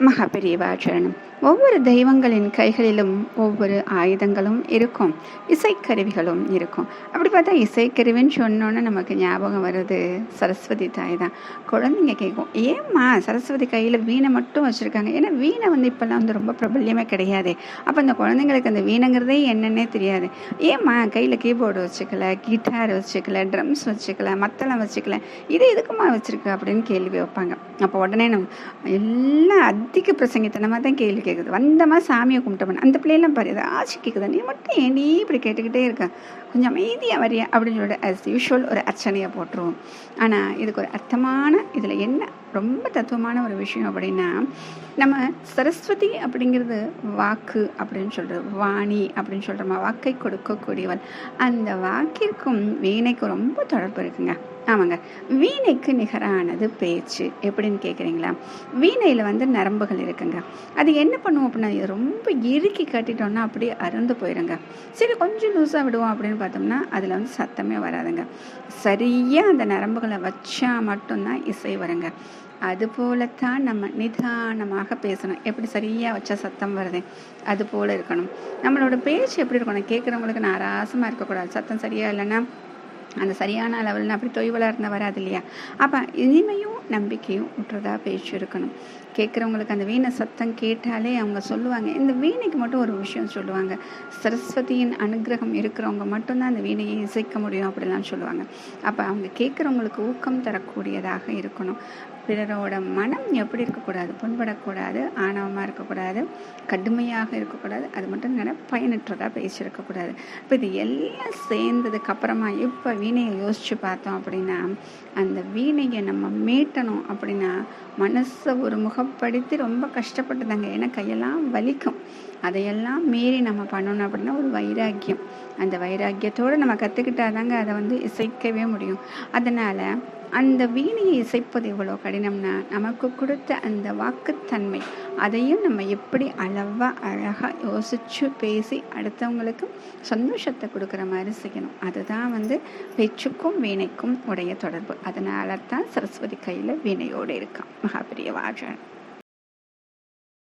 மகாபெரியவாச்சரணம் ஒவ்வொரு தெய்வங்களின் கைகளிலும் ஒவ்வொரு ஆயுதங்களும் இருக்கும். இசைக்கருவிகளும் இருக்கும். அப்படி பார்த்தா இசைக்கருவின்னு சொன்னோன்னே நமக்கு ஞாபகம் வருது. சரஸ்வதி தாய் தான். குழந்தைங்க கேட்கும் ஏம்மா சரஸ்வதி கையில் வீணை மட்டும் வச்சுருக்காங்க. ஏன்னா வீணை வந்து இப்போல்லாம் வந்து ரொம்ப பிரபல்யமே கிடையாது. அப்போ அந்த குழந்தைங்களுக்கு அந்த வீணைங்கிறதே என்னன்னே தெரியாது. ஏம்மா கையில் கீபோர்டு வச்சுக்கல கிட்டார் வச்சுக்கல ட்ரம்ஸ் வச்சுக்கல மத்தளம் வச்சுக்கல. இது எதுக்குமா வச்சுருக்கு? அப்படின்னு கேள்வி வைப்பாங்க. அப்போ உடனே நம்ம எல்லாம் புத்திக்கு பிரசங்கித்தனமாக தான் கேள்வி கேட்குது வந்தமாக சாமியை கும்பிட்டோம்னா. அந்த பிள்ளையெல்லாம் பாரு ஆசை கேட்குதா நீ மட்டும் ஏண்டி இப்படி கேட்டுக்கிட்டே இருக்க? கொஞ்சம் அமைதியாக வரிய அப்படின்னு சொல்லிட்டு அஸ் யூஷுவல் ஒரு அர்ச்சனையை போட்டுருவோம். ஆனால் இதுக்கு ஒரு அர்த்தமான இதில் என்ன ரொம்ப தத்துவமான ஒரு விஷயம் அப்படின்னா நம்ம சரஸ்வதி அப்படிங்கிறது வாக்கு அப்படின்னு சொல்கிறது வாணி அப்படின்னு சொல்கிறோமா வாக்கை கொடுக்கக்கூடியவள் அந்த வாக்கிற்கும் வீணைக்கும் ரொம்ப தொடர்பு இருக்குங்க. ஆமாங்க. வீணைக்கு நிகரானது பேச்சு. எப்படின்னு கேட்குறீங்களா வீணையில் வந்து நரம்புகள் இருக்குங்க. அது என்ன பண்ணுவோம் அப்படின்னா இது ரொம்ப இறுக்கி கட்டிட்டோம்னா அப்படியே அருந்து போயிடுங்க சரி கொஞ்சம் லூஸாக விடுவோம் அப்படின்னு பார்த்தோம்னா அதில் வந்து சத்தமே வராதுங்க. சரியாக அந்த நரம்புகளை வச்சா மட்டும்தான் இசை வருங்க. அதுபோலத்தான் நம்ம நிதானமாக பேசணும். எப்படி சரியாக வச்சா சத்தம் வருது? அது போல் இருக்கணும். நம்மளோட பேச்சு எப்படி இருக்கணும்? கேட்குறவங்களுக்கு நாராசமாக இருக்கக்கூடாது. சத்தம் சரியாக இல்லைன்னா அந்த சரியான லெவலில் அப்படி தொய்வலாக இருந்தால் வராது இல்லையா? அப்போ இனிமையும் நம்பிக்கையும் விட்டுறதா பேச்சு இருக்கணும். கேட்குறவங்களுக்கு அந்த வீணை சத்தம் கேட்டாலே அவங்க சொல்லுவாங்க. இந்த வீணைக்கு மட்டும் ஒரு விஷயம் சொல்லுவாங்க. சரஸ்வதியின் அனுகிரகம் இருக்கிறவங்க மட்டும்தான் அந்த வீணையை இசைக்க முடியும் அப்படிலாம் சொல்லுவாங்க. அப்போ அவங்க கேட்குறவங்களுக்கு ஊக்கம் தரக்கூடியதாக இருக்கணும். பிறரோட மனம் எப்படி இருக்கக்கூடாது? புண்படக்கூடாது ஆணவமாக இருக்கக்கூடாது கடுமையாக இருக்கக்கூடாது அது மட்டும் இல்லை பயனற்றதாக பேசியிருக்கக்கூடாது. இப்போ இது எல்லாம் சேர்ந்ததுக்கு அப்புறமா இப்போ வீணையை யோசித்து பார்த்தோம் அப்படின்னா அந்த வீணையை நம்ம மீட்டணும் அப்படின்னா மனசை ஒரு முகம் படித்து ரொம்ப கஷ்டப்பட்டுதாங்க. ஏன்னா கையெல்லாம் வலிக்கும். அதையெல்லாம் மீறி நம்ம பண்ணணும் அப்படின்னா ஒரு வைராக்கியம். அந்த வைராக்கியத்தோடு நம்ம கற்றுக்கிட்டாதாங்க அதை வந்து இசைக்கவே முடியும். அதனால் அந்த வீணையை இசைப்பது எவ்வளோ கடினம்னா நமக்கு கொடுத்த அந்த வாக்குத்தன்மை அதையும் நம்ம எப்படி அளவாக அழகாக யோசித்து பேசி அடுத்தவங்களுக்கு சந்தோஷத்தை கொடுக்குற மாதிரி செய்யணும். அதுதான் வந்து பேச்சுக்கும் வீணைக்கும் உடைய தொடர்பு. அதனால தான் சரஸ்வதி கையில் வீணையோடு இருக்கான் மகாபிரிய வாஜன்.